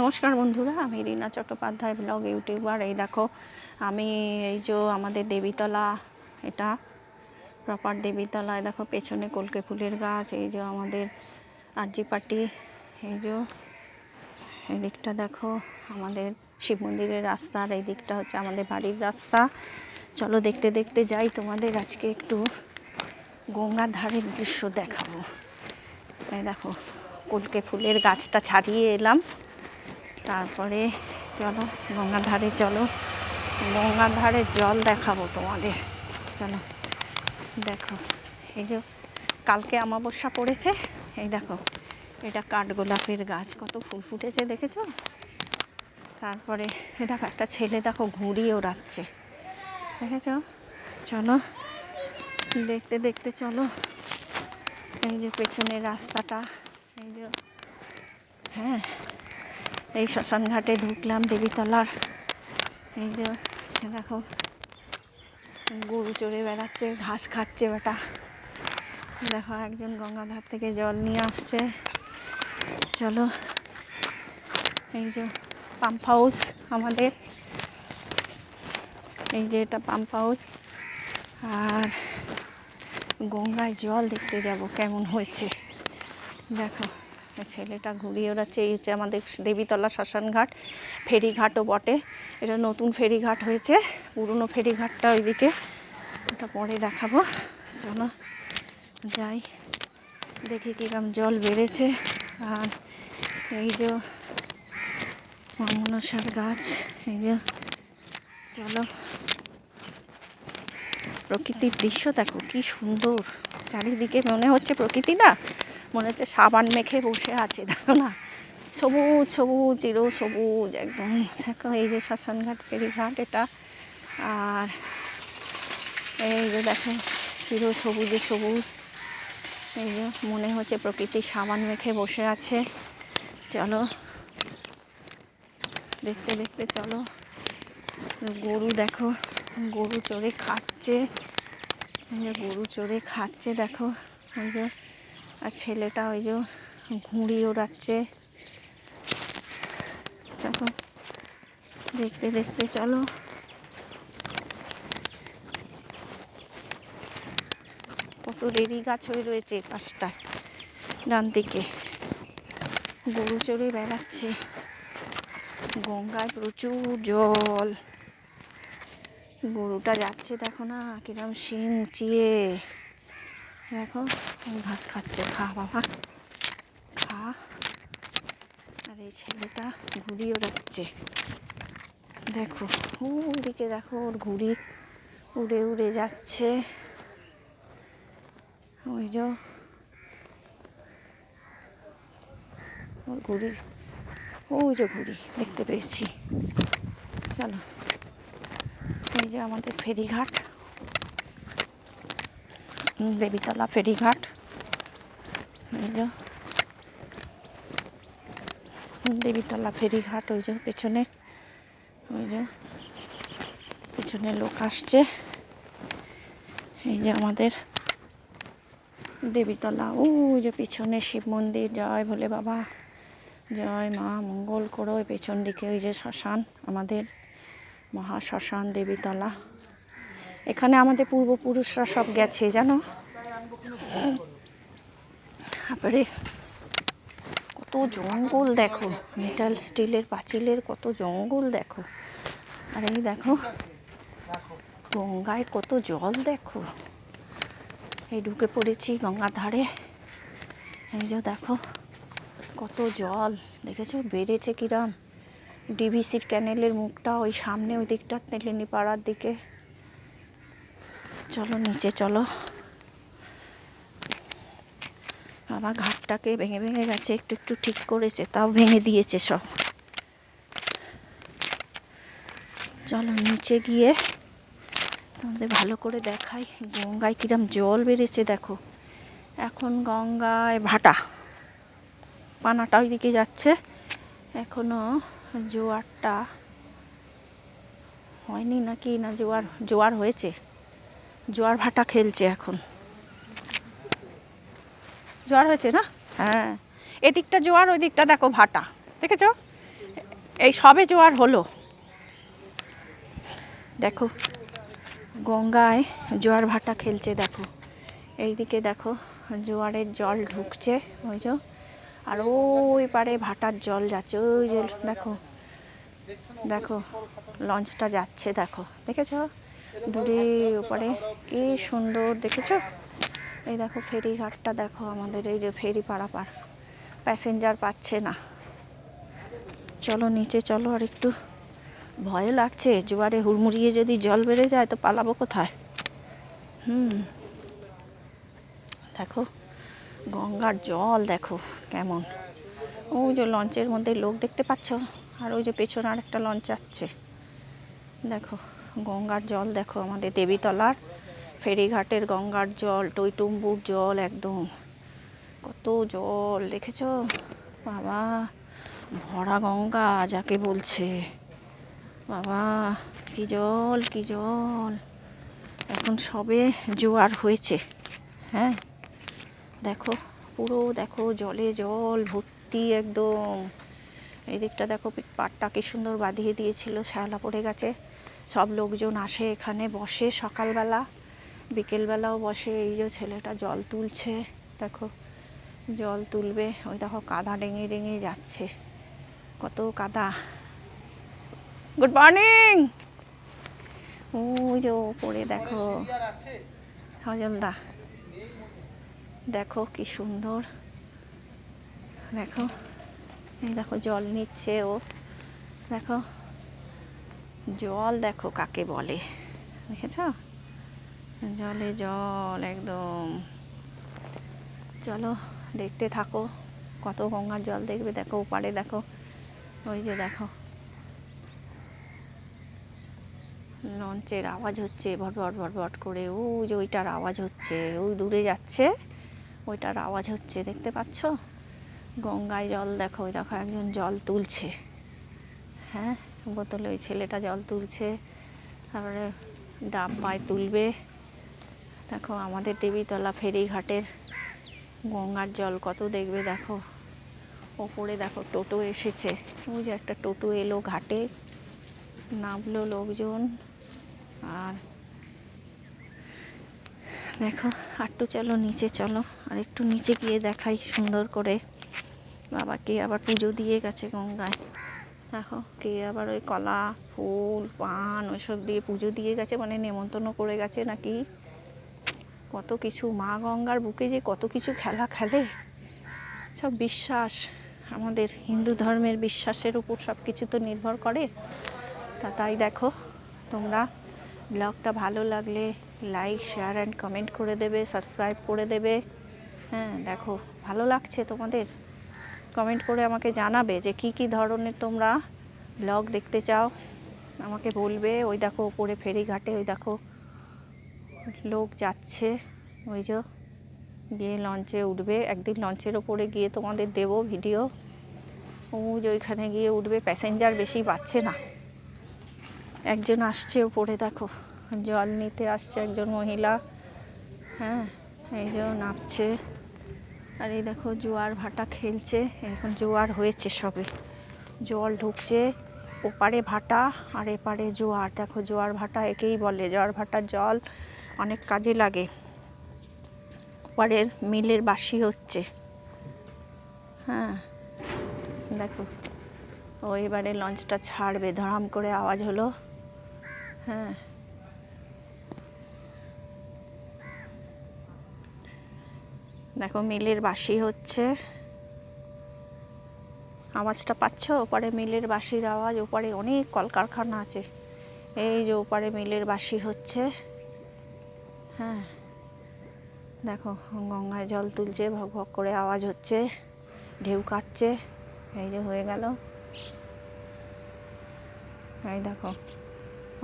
নমস্কার বন্ধুরা, আমি রিনা চট্টোপাধ্যায় ব্লগ ইউটিউবার এই দেখো, আমি এই যে আমাদের দেবীতলা, এটা প্রপার দেবীতলা এই দেখো পেছনে কলকে ফুলের গাছ, এই যে আমাদের আরজি পাটি এই যে এই দিকটা দেখো, আমাদের শিব মন্দিরের রাস্তা, আর এই দিকটা হচ্ছে আমাদের বাড়ির রাস্তা। চলো দেখতে দেখতে যাই, তোমাদের আজকে একটু গঙ্গার ধারের দৃশ্য দেখাবো। এই দেখো, কলকে ফুলের গাছটা ছাড়িয়ে এলাম। তারপরে চলো গঙ্গার ধারে চলো। গঙ্গার ধারে জল দেখাবো তোমাদের। চলো, দেখো, এই যে কালকে অমাবস্যা পড়েছে, এই দেখো, এটা কাঠগোলাপের গাছ, কত ফুল ফুটেছে দেখেছ? তারপরে, এ দেখো, একটা ছেলে দেখো ঘুড়ি ওড়াচ্ছে। দেখেছ? চলো, দেখতে দেখতে চলো। এই যে পেছনের রাস্তাটা, এই যে হ্যাঁ এই শ্মশান ঘাটে ঢুকলাম দেবীতলার। এই যে, দেখো, গরু চড়ে বেড়াচ্ছে, ঘাস খাচ্ছে বেটা। দেখো, একজন গঙ্গাধার থেকে জল নিয়ে আসছে। চলো, এই যে পাম্প হাউস আমাদের। এই যে, এটা পাম্প হাউস আর গঙ্গায় জল দেখতে যাব, কেমন হয়েছে। দেখো। ছেলেটা ঘুরিয়ে ওড়াচ্ছে এই হচ্ছে আমাদের দেবীতলা শ্মশানঘাট, ফেরিঘাটও বটে। এটা নতুন ফেরিঘাট হয়েছে, পুরনো ফেরিঘাটটা ওইদিকে ওটা পরে দেখাবো। চলো যাই, দেখি কীরকম জল বেড়েছে। আর এই যে মনসার গাছ, এই যে চলো। প্রকৃতির দৃশ্য দেখো, কি সুন্দর। চারিদিকে মনে হচ্ছে প্রকৃতি না? মনে হচ্ছে সাবান মেখে বসে আছে, দেখো না? সবুজ সবুজ, চিরো সবুজ, একদম। দেখো, এই যে শ্মশানঘাট ফেরিঘাট এটা। আর এই যে দেখো, চিরো সবুজে সবুজ। এই যে মনে হচ্ছে প্রকৃতি সাবান মেখে বসে আছে। চলো। দেখতে দেখতে চলো। গরু দেখো, গরু চড়ে খাচ্ছে। গরু চড়ে খাচ্ছে, দেখো। ওই যে আর ছেলেটা ওই যে ঘুড়ি ওড়াচ্ছে। চলো, দেখতে দেখতে চলো। কত রেড়ি গাছ হয়ে রয়েছে এই পাশটায় ডান দিকে। গরু চড়ে বেড়াচ্ছে। গঙ্গায় প্রচুর জল। গরুটা যাচ্ছে দেখো না, কিরম শিং চিয়ে। দেখো ঘাস খাচ্ছে, খা বাবা। খা। আর এই ছেলেটা ঘুড়ি ওড়াচ্ছে দেখো, ওদিকে দেখো, ওর ঘুড়ি উড়ে উড়ে যাচ্ছে। ওই যে ওর ঘুড়ি ওই যে ঘুড়ি, দেখতে পেয়েছি। চলো, এই যে আমাদের ফেরিঘাট। দেবীতলা ফেরিঘাট। দেবীতলা ফেরিঘাট, ওই যে পেছনে। ওই যে। পেছনে লোক আসছে। এই যে আমাদের দেবীতলা। ওই যে পিছনে শিব মন্দির। জয় ভোলে বাবা। জয় মা, মঙ্গল করো। পেছন দিকে ওই যে শ্মশান, আমাদের মহা শ্মশান দেবীতলা। এখানে আমাদের পূর্বপুরুষরা সব গেছে, জানো? তারপরে কত জঙ্গল দেখো। মেটাল স্টিলের পাঁচিলের কত জঙ্গল দেখো। আর এই দেখো, গঙ্গায় কত জল দেখো। এই ঢুকে পড়েছি গঙ্গার ধারে এই যে দেখো, কত জল। দেখেছ? বেড়েছে কিরম। ডিভিসির ক্যানেলের মুখটা ওই সামনে, ওই দিকটা তেলেনি পাড়ার দিকে। চলো, নিচে চলো। বাবা ঘাটটাকে ভেঙে ভেঙে গেছে, একটু একটু ঠিক করেছে, তাও ভেঙে দিয়েছে সব। চলো, নিচে গিয়ে তোমাদের ভালো করে দেখাই, গঙ্গায় কিরম জল বেড়েছে, দেখো। এখন গঙ্গায় ভাটা। পানাটা ওইদিকে যাচ্ছে। এখনও জোয়ারটা হয়নি নাকি? না, জোয়ার জোয়ার হয়েছে। জোয়ার ভাটা খেলছে এখন। জোয়ার হয়েছে না? হ্যাঁ। এদিকটা জোয়ার ওই দিকটা দেখো ভাটা। দেখেছ? এই সবে জোয়ার হলো। দেখো, গঙ্গায় জোয়ার ভাটা খেলছে, দেখো। এইদিকে দেখো, জোয়ারের জল ঢুকছে ওই যে আর ওই পারে ভাটার জল যাচ্ছে, ওই যে দেখো। দেখো, লঞ্চটা যাচ্ছে, দেখো। দেখেছ? দূরে ওপারে। কি সুন্দর, দেখেছ? এই দেখো ফেরি ঘাটটা দেখো আমাদের, এই যে ফেরি পারাপার। প্যাসেঞ্জার পাচ্ছে না। চলো, নিচে চলো, আর একটু ভয় লাগছে। জোয়ারে হুড়মুড়িয়ে যদি জল বেড়ে যায়, তো পালাবো কোথায়? হুম। দেখো, গঙ্গার জল, দেখো কেমন। ওই যে লঞ্চের মধ্যে লোক দেখতে পাচ্ছ? আর ওই যে পেছনে আর একটা লঞ্চ যাচ্ছে দেখো। গঙ্গার জল দেখো, আমাদের দেবীতলার ফেরিঘাটের গঙ্গার জল, টইটুম্বুর জল একদম। কত জল, দেখেছ? বাবা, ভরা গঙ্গা যাকে বলছে। বাবা, কি জল কি জল। এখন সবে জোয়ার হয়েছে হ্যাঁ? দেখো, পুরো দেখো, জলে জল ভর্তি একদম। এই দিকটা দেখো পাটটা কি সুন্দর বাঁধিয়ে দিয়েছিল, শ্যাওলা পড়ে গেছে। সব লোকজন আসে এখানে, বসে সকালবেলা, বিকেলবেলাও বসে। এই যে ছেলেটা জল তুলছে, দেখো, জল তুলবে। ওই দেখো, কাদা ডেঙে ডেঙে যাচ্ছে। কত কাদা। গুড মর্নিং ওই যে ওপরে দেখো, হজলদা। দেখো কি সুন্দর। দেখো, এই দেখো, জল নিচ্ছে ও। দেখো জল দেখো কাকে বলে। দেখেছ? জলে জল, একদম। চলো, দেখতে থাকো। কত গঙ্গার জল দেখবে, দেখো ওপারে দেখো। ওই যে দেখো। লঞ্চের আওয়াজ হচ্ছে, ভট ভট ভট ভট করে। ওই যে ওইটার আওয়াজ হচ্ছে, ওই দূরে যাচ্ছে। ওইটার আওয়াজ হচ্ছে, দেখতে পাচ্ছ? গঙ্গায় জল দেখো, ওই দেখো একজন জল তুলছে। হ্যাঁ? বোতলে ওই ছেলেটা জল তুলছে, তারপরে ডাব্বায় তুলবে। দেখো আমাদের দেবীতলা ফেরিঘাটের গঙ্গার জল কত দেখবে দেখো। ওপরে দেখো টোটো এসেছে। ওই যে একটা টোটো এলো ঘাটে, নামলো লোকজন। আর দেখো আটটু চলো, নিচে চলো, আর একটু নিচে গিয়ে দেখাই সুন্দর করে। বাবাকে আবার পুজো দিয়ে গেছে গঙ্গায়। দেখো, কে আবার ওই কলা, ফুল, পান ওইসব দিয়ে পুজো দিয়ে গেছে মানে নেমন্তন্ন করে গেছে নাকি? কত কিছু, মা গঙ্গার বুকে যে কত কিছু খেলা খেলে, সব বিশ্বাস, আমাদের হিন্দু ধর্মের বিশ্বাসের উপর সব কিছু তো নির্ভর করে। তা তাই দেখো, তোমরা ব্লগটা ভালো লাগলে লাইক শেয়ার অ্যান্ড কমেন্ট করে দেবে সাবস্ক্রাইব করে দেবে। হ্যাঁ দেখো, ভালো লাগছে তোমাদের? কমেন্ট করে আমাকে জানাবে যে কি কি ধরনের তোমরা ব্লগ দেখতে চাও। আমাকে বলবে, ওই দেখো ওপরে ফেরিঘাটে, ওই দেখো লোক যাচ্ছে, ওই যে গিয়ে লঞ্চে উঠবে। একদিন লঞ্চের ওপরে গিয়ে তোমাদের দেবো ভিডিও। ও যে ওইখানে গিয়ে উঠবে, প্যাসেঞ্জার বেশি পাচ্ছে না। একজন আসছে ওপরে দেখো, জল নিতে আসছে একজন মহিলা। হ্যাঁ এই যে নামছে। আর এই দেখো জোয়ার ভাটা খেলছে, এখন জোয়ার হয়েছে সবে। জল ঢুকছে, ওপারে ভাটা আর এপারে জোয়ার। দেখো জোয়ার ভাটা একেই বলে, জোয়ার ভাটার জল অনেক কাজে লাগে। ওপারের মিলের বাসি হচ্ছে। হ্যাঁ দেখো। ও এবারে লঞ্চটা ছাড়বে ধরাম করে আওয়াজ হলো। হ্যাঁ। দেখো, মিলের বাসি হচ্ছে। আওয়াজটা পাচ্ছ? ওপারে মিলের বাসির আওয়াজ, ওপারে অনেক কলকারখানা আছে। এই যে ওপারে মিলের বাসি হচ্ছে। হ্যাঁ দেখো, গঙ্গায় জল তুলছে, ভক ভক করে আওয়াজ হচ্ছে, ঢেউ কাটছে। এই যে হয়ে গেল। এই দেখো,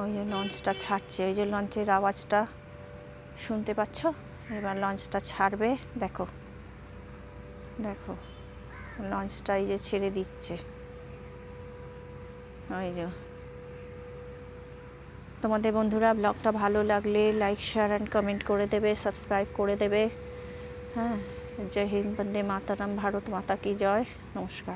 ওই যে লঞ্চটা ছাড়ছে। ওই যে লঞ্চের আওয়াজটা শুনতে পাচ্ছ? এবার লঞ্চটা ছাড়বে, দেখো। দেখো, লঞ্চটা এই যে ছেড়ে দিচ্ছে। ওই যে। তোমাদের বন্ধুরা, ব্লগটা ভালো লাগলে লাইক শেয়ার অ্যান্ড কমেন্ট করে দেবে সাবস্ক্রাইব করে দেবে। হ্যাঁ জয় হিন্দ, বন্দে মাতারাম, ভারত মাতা কি জয়। নমস্কার।